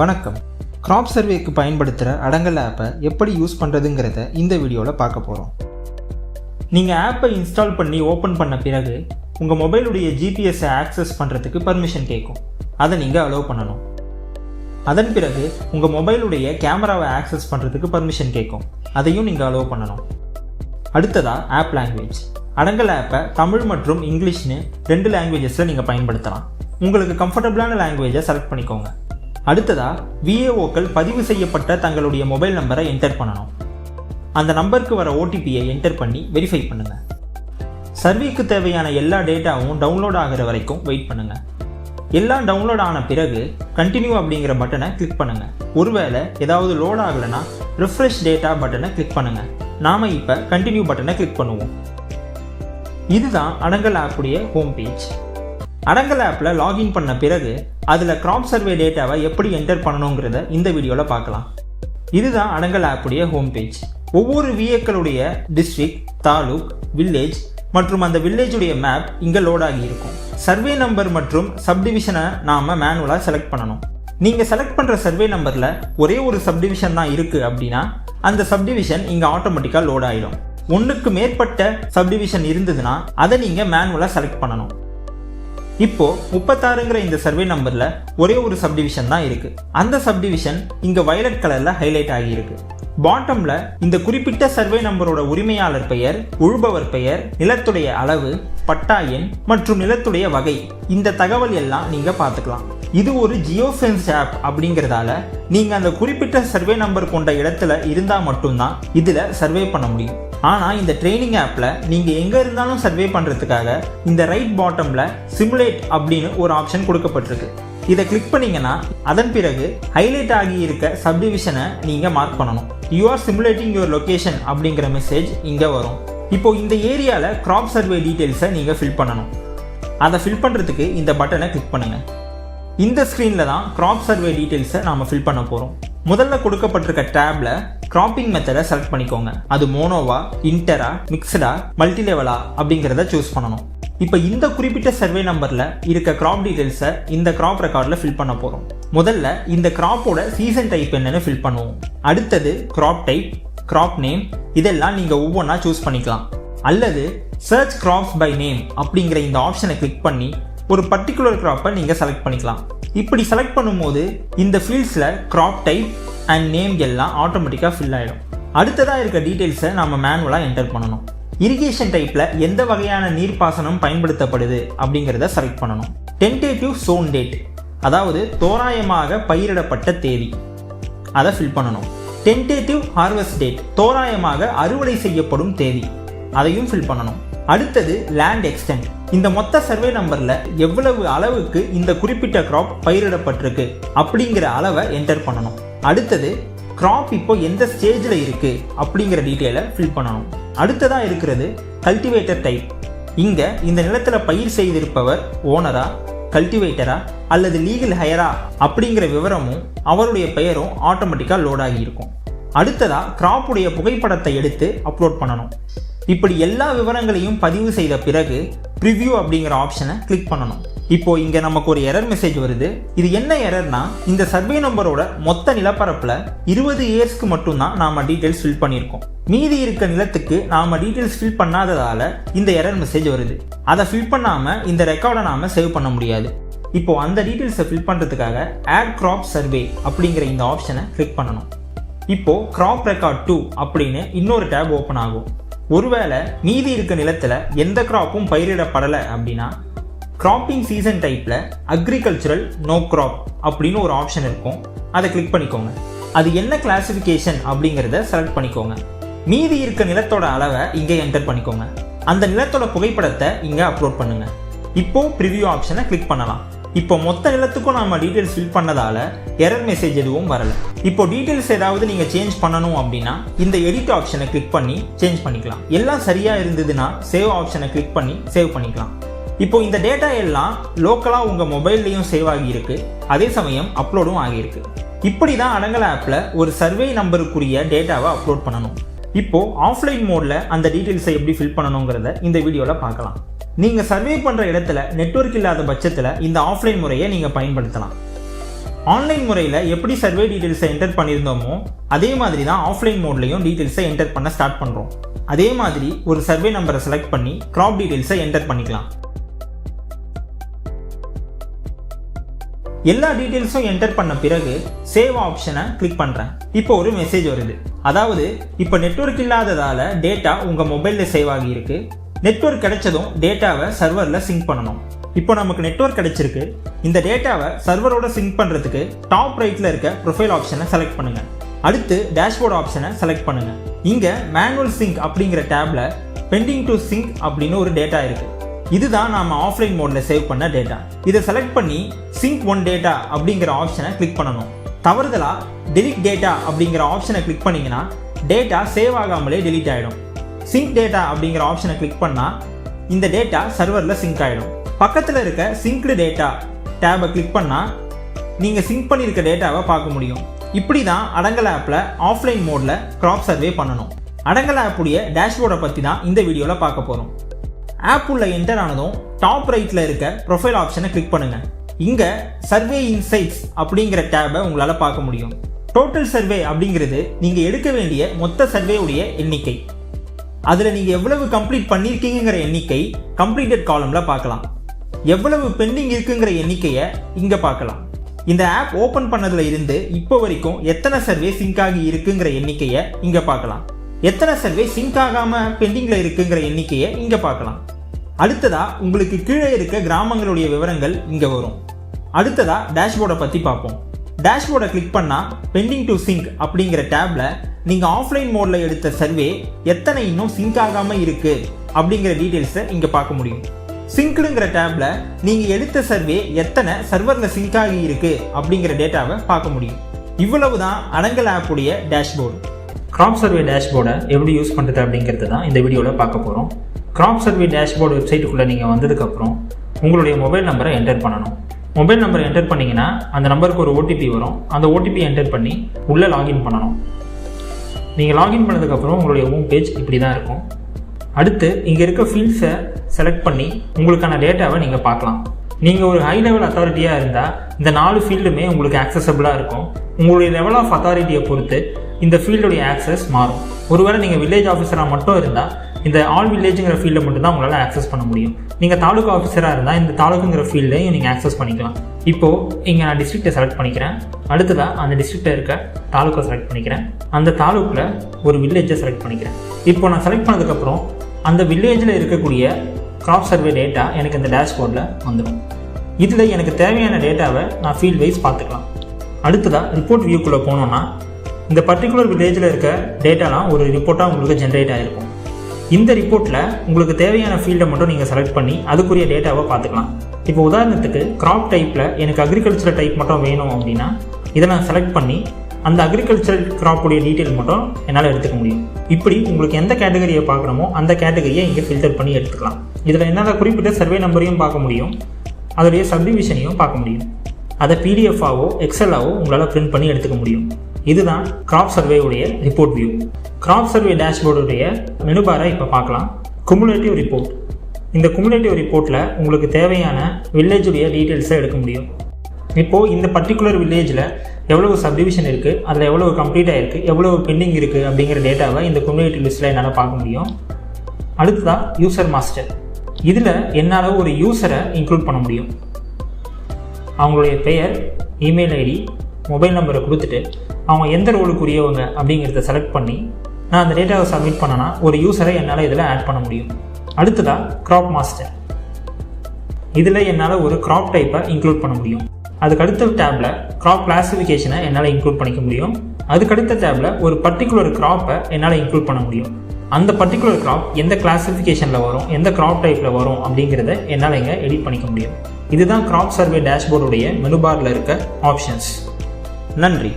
வணக்கம். கிராப் சர்வேக்கு பயன்படுத்துகிற அடங்கல் ஆப்பை எப்படி யூஸ் பண்ணுறதுங்கிறத இந்த வீடியோவில் பார்க்க போகிறோம் நீங்கள் ஆப்பை இன்ஸ்டால் பண்ணி ஓப்பன் பண்ண பிறகு உங்கள் மொபைலுடைய ஜிபிஎஸ்ஸை ஆக்சஸ் பண்ணுறதுக்கு பர்மிஷன் கேட்கும் அதை நீங்கள் அலோவ் பண்ணணும். அதன் பிறகு உங்கள் மொபைலுடைய கேமராவை ஆக்சஸ் பண்ணுறதுக்கு பர்மிஷன் கேட்கும் அதையும் நீங்கள் அலோவ் பண்ணணும். அடுத்ததாக ஆப் லாங்குவேஜ் அடங்கல் ஆப்பை தமிழ் மற்றும் இங்கிலீஷ்னு ரெண்டு லாங்குவேஜஸில் நீங்கள் பயன்படுத்தலாம். உங்களுக்கு கம்ஃபர்டபுளான லாங்குவேஜை செலக்ட் பண்ணிக்கோங்க. அடுத்ததாக விஏஓக்கள் பதிவு செய்யப்பட்ட தங்களுடைய மொபைல் நம்பரை என்டர் பண்ணணும். அந்த நம்பருக்கு வர ஓடிபியை என்டர் பண்ணி வெரிஃபை பண்ணுங்கள் சர்வேக்கு தேவையான எல்லா டேட்டாவும் டவுன்லோட் ஆகிற வரைக்கும் வெயிட் பண்ணுங்கள் எல்லாம் டவுன்லோட் ஆன பிறகு கண்டினியூ அப்படிங்கிற பட்டனை கிளிக் பண்ணுங்கள் ஒருவேளை ஏதாவது லோட் ஆகலைன்னா ரிஃப்ரெஷ் டேட்டா பட்டனை கிளிக் பண்ணுங்கள் நாம் இப்போ கண்டினியூ பட்டனை கிளிக் பண்ணுவோம். இதுதான் அடங்கல் ஆப்புடைய ஹோம் பேஜ் அடங்கல் ஆப்பில் லாகின் பண்ண பிறகு அதில் கிராப் சர்வே டேட்டாவை எப்படி என்டர் பண்ணணுங்கிறத இந்த வீடியோவில் பார்க்கலாம். இதுதான் அடங்கல் ஆப்புடைய ஹோம் பேஜ் ஒவ்வொரு விஏக்களுடைய டிஸ்ட்ரிக்ட் தாலுக் வில்லேஜ் மற்றும் அந்த வில்லேஜுடைய மேப் இங்கே லோட் இருக்கும். சர்வே நம்பர் மற்றும் சப்டிவிஷனை நாம் மேனுவலாக செலக்ட் பண்ணணும். நீங்கள் செலக்ட் பண்ணுற சர்வே நம்பரில் ஒரே ஒரு சப்டிவிஷன் தான் இருக்குது அப்படின்னா அந்த சப்டிவிஷன் இங்கே ஆட்டோமேட்டிக்காக லோட் ஆகிடும் ஒன்றுக்கு மேற்பட்ட சப்டிவிஷன் இருந்ததுன்னா அதை நீங்கள் மேனுவலாக செலக்ட் பண்ணணும். இப்போ முப்பத்தாறுங்கிற இந்த சர்வே நம்பர்ல ஒரே ஒரு சப்டிவிஷன் தான் இருக்கு. அந்த சப்டிவிஷன் இங்க வயலட் கலர்ல ஹைலைட் ஆகியிருக்கு. பாட்டம்ல இந்த குறிப்பிட்ட சர்வே நம்பரோட உரிமையாளர் பெயர் உழுபவர் பெயர் நிலத்துடைய அளவு பட்டா எண் மற்றும் நிலத்துடைய வகை. இந்த தகவல் எல்லாம் நீங்க பார்த்துக்கலாம். இது ஒரு ஜியோஃபென்ஸ் ஆப் அப்படிங்கிறதால நீங்க அந்த குறிப்பிட்ட சர்வே நம்பர் கொண்ட இடத்துல இருந்தா மட்டும்தான் இதுல சர்வே பண்ண முடியும். ஆனால் இந்த ட்ரைனிங் ஆப்பில் நீங்கள் எங்கே இருந்தாலும் சர்வே பண்ணுறதுக்காக இந்த ரைட் பாட்டமில் சிமுலேட் அப்படின்னு ஒரு ஆப்ஷன் கொடுக்கப்பட்டிருக்கு. இதை கிளிக் பண்ணீங்கன்னா அதன் பிறகு ஹைலைட் ஆகி இருக்க சப்டிவிஷனை நீங்கள் மார்க் பண்ணணும். You are simulating your location அப்படிங்கிற மெசேஜ் இங்கே வரும். இப்போது இந்த ஏரியாவில் க்ராப் சர்வே டீட்டெயில்ஸை நீங்கள் ஃபில் பண்ணணும். அதை ஃபில் பண்ணுறதுக்கு இந்த பட்டனை கிளிக் பண்ணுங்கள் இந்த ஸ்க்ரீனில் தான் க்ராப் சர்வே டீட்டெயில்ஸை நாம் ஃபில் பண்ண போகிறோம் முதல்ல கொடுக்கப்பட்டிருக்க டேப்பில் கிராப்பிங் மெத்தடை செலக்ட் பண்ணிக்கோங்க. அது மோனோவா இன்டரா மிக்சடா மல்டி லெவலா அப்படிங்கிறத சூஸ் பண்ணணும். இப்போ இந்த குறிப்பிட்ட சர்வே நம்பரில் இருக்க கிராப் டீட்டெயில்ஸை இந்த கிராப் ரெக்கார்டில் ஃபில் பண்ண போகிறோம் முதல்ல இந்த கிராப்போட சீசன் டைப் என்னன்னு ஃபில் பண்ணுவோம். அடுத்தது கிராப் டைப் கிராப் நேம் இதெல்லாம் நீங்கள் ஒவ்வொன்றா சூஸ் பண்ணிக்கலாம். அல்லது சர்ச் கிராப்ஸ் பை நேம் அப்படிங்கிற இந்த ஆப்ஷனை கிளிக் பண்ணி ஒரு பர்டிகுலர் கிராப்பை நீங்கள் செலக்ட் பண்ணிக்கலாம். இப்படி செலக்ட் பண்ணும்போது இந்த ஃபீல்ட்ஸில் கிராப் டைப் அண்ட் நேம் எல்லாம் ஆட்டோமேட்டிக்காக ஃபில் ஆகிடும் அடுத்ததாக இருக்க டீட்டெயில்ஸை நம்ம மேனுவலாக என்டர் பண்ணணும். இரிகேஷன் டைப்பில் எந்த வகையான நீர்ப்பாசனம் பயன்படுத்தப்படுது அப்படிங்கிறத செலக்ட் பண்ணணும். டென்டேட்டிவ் சோன் டேட் அதாவது தோராயமாக பயிரிடப்பட்ட தேதி அதை ஃபில் பண்ணணும். டென்டேட்டிவ் ஹார்வெஸ்ட் டேட் தோராயமாக அறுவடை செய்யப்படும் தேதி அதையும் ஃபில் பண்ணணும். அடுத்தது லேண்ட் எக்ஸ்டென்ட் இந்த மொத்த சர்வே நம்பர்ல எவ்வளவு அளவுக்கு இந்த குறிப்பிட்ட கிராப் பயிரிடப்பட்டிருக்கு அப்படிங்கிற அளவை என்டர் பண்ணணும். அடுத்தது கிராப் இப்போ எந்த ஸ்டேஜில் இருக்கு அப்படிங்கிற டீட்டெயிலை ஃபில் பண்ணணும். அடுத்ததாக இருக்கிறது கல்டிவேட்டர் டைப் இங்கே இந்த நிலத்தில் பயிர் செய்திருப்பவர் ஓனரா கல்டிவேட்டரா அல்லது லீகல் ஹையரா அப்படிங்கிற விவரமும் அவருடைய பெயரும் ஆட்டோமேட்டிக்காக லோட் ஆகியிருக்கும் அடுத்ததாக கிராப்புடைய புகைப்படத்தை எடுத்து அப்லோட் பண்ணணும். இப்படி எல்லா விவரங்களையும் பதிவு செய்த பிறகு ப்ரிவ்யூ அப்படிங்கிற ஆப்ஷனை கிளிக் பண்ணணும். இப்போ இங்க நமக்கு ஒரு எரர் மெசேஜ் வருது. இது என்ன எரர்னா இந்த சர்வே நம்பரோட மொத்த நிலப்பரப்புல இருபது இயர்ஸ்க்கு மட்டும்தான் நாம டீடைல்ஸ் ஃபில் பண்ணியிருக்கோம். மீதி இருக்க நிலத்துக்கு நாம டீடைல்ஸ் ஃபில் பண்ணாததால இந்த எரர் மெசேஜ் வருது. அதை ஃபில் பண்ணாம இந்த ரெக்கார்டை நாம சேவ் பண்ண முடியாது. இப்போ அந்த டீடைல்ஸை ஃபில் பண்ணுறதுக்காக ஆட் கிராப் சர்வே அப்படிங்கிற இந்த ஆப்ஷனை கிளிக் பண்ணணும். இப்போ கிராப் ரெக்கார்ட் டூ அப்படின்னு இன்னொரு டேப் ஓப்பன் ஆகும். ஒருவேளை மீதி இருக்க நிலத்தில் எந்த கிராப்பும் பயிரிடப்படலை அப்படின்னா கிராப்பிங் சீசன் டைப்பில் அக்ரிகல்ச்சுரல் நோ கிராப் அப்படின்னு ஒரு ஆப்ஷன் இருக்கும். அதை கிளிக் பண்ணிக்கோங்க. அது என்ன கிளாசிஃபிகேஷன் அப்படிங்கிறத செலக்ட் பண்ணிக்கோங்க. மீதி இருக்க நிலத்தோட அளவை இங்கே என்டர் பண்ணிக்கோங்க. அந்த நிலத்தோட புகைப்படத்தை இங்கே அப்லோட் பண்ணுங்கள் இப்போ ப்ரிவியூ ஆப்ஷனை கிளிக் பண்ணலாம். இப்போ மொத்த நிலத்துக்கும் நம்ம டீட்டெயில்ஸ் ஃபில் பண்ணதால எரர் மெசேஜ் எதுவும் வரல. இப்போ டீட்டெயில்ஸ் ஏதாவது நீங்கள் சேஞ்ச் பண்ணணும் அப்படின்னா இந்த எடிட் ஆப்ஷனை கிளிக் பண்ணி சேஞ்ச் பண்ணிக்கலாம். எல்லாம் சரியாக இருந்ததுன்னா சேவ் ஆப்ஷனை கிளிக் பண்ணி சேவ் பண்ணிக்கலாம். இப்போ இந்த டேட்டா எல்லாம் லோக்கலாக உங்கள் மொபைல்லையும் சேவ் ஆகியிருக்கு. அதே சமயம் அப்லோடும் ஆகியிருக்கு. இப்படி தான் அடங்கல ஆப்பில் ஒரு சர்வே நம்பருக்குரிய டேட்டாவை அப்லோட் பண்ணணும். இப்போ ஆஃப்லைன் மோடில் அந்த டீட்டெயில்ஸை எப்படி ஃபில் பண்ணணுங்கிறத இந்த வீடியோவில் பார்க்கலாம். நீங்கள் சர்வே பண்ணுற இடத்துல நெட்ஒர்க் இல்லாத பட்சத்தில் இந்த ஆஃப்லைன் முறையை நீங்கள் பயன்படுத்தலாம். ஆன்லைன் முறையில் எப்படி சர்வே டீட்டெயில்ஸை என்டர் பண்ணியிருந்தோமோ அதே மாதிரி தான் ஆஃப்லைன் மோட்லேயும் டீட்டெயில்ஸை என்டர் பண்ண ஸ்டார்ட் பண்ணுறோம் அதே மாதிரி ஒரு சர்வே நம்பரை செலக்ட் பண்ணி க்ராப் டீட்டெயில்ஸை என்டர் பண்ணிக்கலாம். எல்லா டீட்டெயில்ஸும் என்டர் பண்ண பிறகு சேவ் ஆப்ஷனை கிளிக் பண்ணுறேன் இப்போ ஒரு மெசேஜ் வருது. அதாவது இப்போ நெட்ஒர்க் இல்லாததால் டேட்டா உங்கள் மொபைலில் சேவ் ஆகியிருக்கு. நெட்ஒர்க் கிடைச்சதும் டேட்டாவை சர்வரில் சிங்க் பண்ணணும். இப்போ நமக்கு நெட்ஒர்க் கிடைச்சிருக்கு. இந்த டேட்டாவை சர்வரோட சிங்க் பண்ணுறதுக்கு டாப் ரைட்டில் இருக்க ப்ரொஃபைல் ஆப்ஷனை செலக்ட் பண்ணுங்கள் அடுத்து டேஷ்போர்ட் ஆப்ஷனை செலக்ட் பண்ணுங்கள் இங்கே மேனுவல் சிங்க் அப்படிங்கிற டேப்பில் பெண்டிங் டு சிங்க் அப்படின்னு ஒரு டேட்டா இருக்குது இதுதான் நாம ஆஃப்லைன் மோடில் சேவ் பண்ண டேட்டா இதை செலக்ட் பண்ணி சிங்க் ஒன் டேட்டா அப்படிங்கிற ஆப்ஷனை கிளிக் பண்ணணும். தவறுதலா டெலிட் டேட்டா அப்படிங்கிற ஆப்ஷனை கிளிக் பண்ணீங்கன்னா டேட்டா சேவ் ஆகாமலே டெலிட் ஆகிடும் சிங்க் டேட்டா அப்படிங்கிற ஆப்ஷனை கிளிக் பண்ணால் இந்த டேட்டா சர்வரில் சிங்க் ஆகிடும் பக்கத்தில் இருக்க சிங்க்டு டேட்டா டேபை கிளிக் பண்ணால் நீங்கள் சிங்க் பண்ணியிருக்க டேட்டாவை பார்க்க முடியும். இப்படி தான் அடங்கல் ஆப்பில் ஆஃப்லைன் மோடில் கிராப் சர்வே பண்ணணும். அடங்கல் ஆப்புடைய டேஷ்போர்டை பற்றி தான் இந்த வீடியோவில் பார்க்க போகிறோம் ஆப் உள்ள என்டர் ஆனதும் டாப் ரைட்டில் இருக்க ப்ரொஃபைல் ஆப்ஷனை கிளிக் பண்ணுங்கள் இங்கே சர்வே இன்சைட்ஸ் அப்படிங்கிற டேபை உங்களால் பார்க்க முடியும். டோட்டல் சர்வே அப்படிங்கிறது நீங்கள் எடுக்க வேண்டிய மொத்த சர்வேவுடைய எண்ணிக்கை. அதில் நீங்கள் எவ்வளவு கம்ப்ளீட் பண்ணியிருக்கீங்கிற எண்ணிக்கை கம்ப்ளீட்டட் காலமில் பார்க்கலாம். எவ்வளவு பெண்டிங் இருக்குங்கிற எண்ணிக்கையை இங்கே பார்க்கலாம். இந்த ஆப் ஓப்பன் பண்ணதில் இருந்து இப்போ வரைக்கும் எத்தனை சர்வே சிங்க் ஆகி இருக்குங்கிற எண்ணிக்கையை இங்கே பார்க்கலாம். எத்தனை சர்வே சிங்க் ஆகாமல் பெண்டிங்கில் இருக்குங்கிற எண்ணிக்கையை இங்கே பார்க்கலாம். அடுத்ததாக உங்களுக்கு கீழே இருக்க கிராமங்களுடைய விவரங்கள் இங்கே வரும். அடுத்ததாக டேஷ்போர்டை பற்றி பார்ப்போம். டேஷ்போர்டை கிளிக் பண்ணால் பெண்டிங் டு சிங்க் அப்படிங்கிற டேப்பில் நீங்கள் ஆஃப்லைன் மோடில் எடுத்த சர்வே எத்தனை இன்னும் சிங்க் ஆகாமல் இருக்குது அப்படிங்கிற டீட்டெயில்ஸை இங்கே பார்க்க முடியும். சிங்க்டுங்கிற டேப்பில் நீங்கள் எடுத்த சர்வே எத்தனை சர்வரில் சிங்க் ஆகி இருக்குது அப்படிங்கிற டேட்டாவை பார்க்க முடியும். இவ்வளவு தான் அடங்கல் ஆப்புடைய டேஷ்போர்டு கிராப் சர்வே டேஷ்போர்டை எப்படி யூஸ் பண்ணுறது அப்படிங்கிறது தான் இந்த வீடியோவில் பார்க்க போகிறோம் கிராப் சர்வே டேஷ்போர்டு வெப்சைட்டுக்குள்ளே நீங்கள் வந்ததுக்கப்புறம் உங்களுடைய மொபைல் நம்பரை என்டர் பண்ணணும். மொபைல் நம்பரை என்டர் பண்ணிங்கன்னா அந்த நம்பருக்கு ஒரு ஓடிபி வரும். அந்த ஓடிபி என்டர் பண்ணி உள்ளே லாகின் பண்ணணும். நீங்கள் லாகின் பண்ணதுக்கப்புறம் உங்களுடைய ஹோம் பேஜ் இப்படி தான் இருக்கும். அடுத்து இங்கே இருக்க ஃபீல்ட்ஸை செலக்ட் பண்ணி உங்களுக்கான டேட்டாவை நீங்கள் பார்க்கலாம். நீங்கள் ஒரு ஹை லெவல் அத்தாரிட்டியாக இருந்தால் இந்த நாலு ஃபீல்டுமே உங்களுக்கு ஆக்சசபிளாக இருக்கும். உங்களுடைய லெவல் ஆஃப் அத்தாரிட்டியை பொறுத்து இந்த ஃபீல்டுடைய ஆக்சஸ் மாறும். ஒருவேளை நீங்கள் வில்லேஜ் ஆஃபீஸராக மட்டும் இருந்தால் இந்த ஆல் வில்லேஜுங்கிற ஃபீல்டை மட்டும்தான் உங்களால் ஆக்சஸ் பண்ண முடியும். நீங்கள் தாலுகா ஆஃபீஸராக இருந்தால் இந்த தாலுக்குங்கிற ஃபீல்டையும் நீங்கள் ஆக்சஸ் பண்ணிக்கலாம். இப்போது இங்கே நான் டிஸ்ட்ரிக்டை செலக்ட் பண்ணிக்கிறேன். அடுத்ததாக அந்த டிஸ்ட்ரிக்டில் இருக்க தாலுக்கா செலக்ட் பண்ணிக்கிறேன். அந்த தாலுக்கில் ஒரு வில்லேஜை செலக்ட் பண்ணிக்கிறேன். இப்போ நான் செலக்ட் பண்ணதுக்கப்புறம் அந்த வில்லேஜில் இருக்கக்கூடிய கிராப் சர்வே டேட்டா எனக்கு இந்த டேஷ்போர்டில் வந்துடும். இதில் எனக்கு தேவையான டேட்டாவை நான் ஃபீல்ட் வைஸ் பார்த்துக்கலாம். அடுத்ததாக ரிப்போர்ட் வியூக்குள்ளே போனோன்னா இந்த பர்டிகுலர் வில்லேஜில் இருக்க டேட்டாலாம் ஒரு ரிப்போர்ட்டாக உங்களுக்கு ஜென்ரேட் ஆகிருக்கும் இந்த ரிப்போர்ட்டில் உங்களுக்கு தேவையான ஃபீல்டை மட்டும் நீங்கள் செலக்ட் பண்ணி அதுக்குரிய டேட்டாவை பார்த்துக்கலாம். இப்போ உதாரணத்துக்கு கிராப் டைப்பில் எனக்கு அக்ரிகல்ச்சர் டைப் மட்டும் வேணும் அப்படின்னா இதை நான் செலக்ட் பண்ணி அந்த அக்ரிகல்ச்சர் கிராப்புடைய டீட்டெயில் மட்டும் என்னால் எடுத்துக்க முடியும். இப்படி உங்களுக்கு எந்த கேட்டகரியை பார்க்குறோமோ அந்த கேட்டகரியை இங்கே ஃபில்டர் பண்ணி எடுத்துக்கலாம். இதில் என்னால் குறிப்பிட்ட சர்வே நம்பரையும் பார்க்க முடியும். அதோடைய சப்டிவிஷனையும் பார்க்க முடியும். அதை பிடிஎஃபாவோ எக்ஸலாவோ உங்களால் பிரிண்ட் பண்ணி எடுத்துக்க முடியும். இதுதான் கிராப் உடைய ரிப்போர்ட் வியூ கிராப் சர்வே டேஷ்போர்டுடைய மெனுபாரை இப்போ பார்க்கலாம். குமுலேட்டிவ் ரிப்போர்ட் இந்த குமுலேட்டிவ் ரிப்போர்ட்டில் உங்களுக்கு தேவையான வில்லேஜுடைய டீட்டெயில்ஸை எடுக்க முடியும். இப்போது இந்த பர்டிகுலர் வில்லேஜில் எவ்வளவு சப்டிவிஷன் இருக்குது அதில் எவ்வளவு கம்ப்ளீட் இருக்குது எவ்வளவு பெண்டிங் இருக்குது அப்படிங்கிற டேட்டாவை இந்த குமுலேட்டிவ் லிஸ்ட்டில் என்னால் பார்க்க முடியும். அடுத்ததாக யூசர் மாஸ்டர் இதில் என்னால் ஒரு யூசரை இன்க்ளூட் பண்ண முடியும். அவங்களுடைய பெயர் இமெயில் ஐடி மொபைல் நம்பரை கொடுத்துட்டு அவங்க எந்த ரோலுக்குரியவங்க அப்படிங்கிறத செலக்ட் பண்ணி நான் அந்த டேட்டாவை சப்மிட் பண்ணனா ஒரு யூசரை என்னால் இதில் ஆட் பண்ண முடியும். அடுத்ததாக க்ராப் மாஸ்டர் இதில் என்னால் ஒரு க்ராப் டைப்பை இன்க்ளூட் பண்ண முடியும். அதுக்கு அடுத்த டேப்பில் க்ராப் கிளாஸிஃபிகேஷனை என்னால் இன்க்ளூட் பண்ணிக்க முடியும். அதுக்கு அடுத்த டேப்பில் ஒரு பர்டிகுலர் க்ராப்பை என்னால் இன்க்ளூட் பண்ண முடியும். அந்த பர்டிகுலர் க்ராப் எந்த கிளாஸிஃபிகேஷனில் வரும் எந்த க்ராப் டைப்பில் வரும் அப்படிங்கிறத என்னால் இங்கே எடிட் பண்ணிக்க முடியும். இதுதான் க்ராப் சர்வே டேஷ்போர்டுடைய மெனுபாரில் இருக்க ஆப்ஷன்ஸ் நன்றி.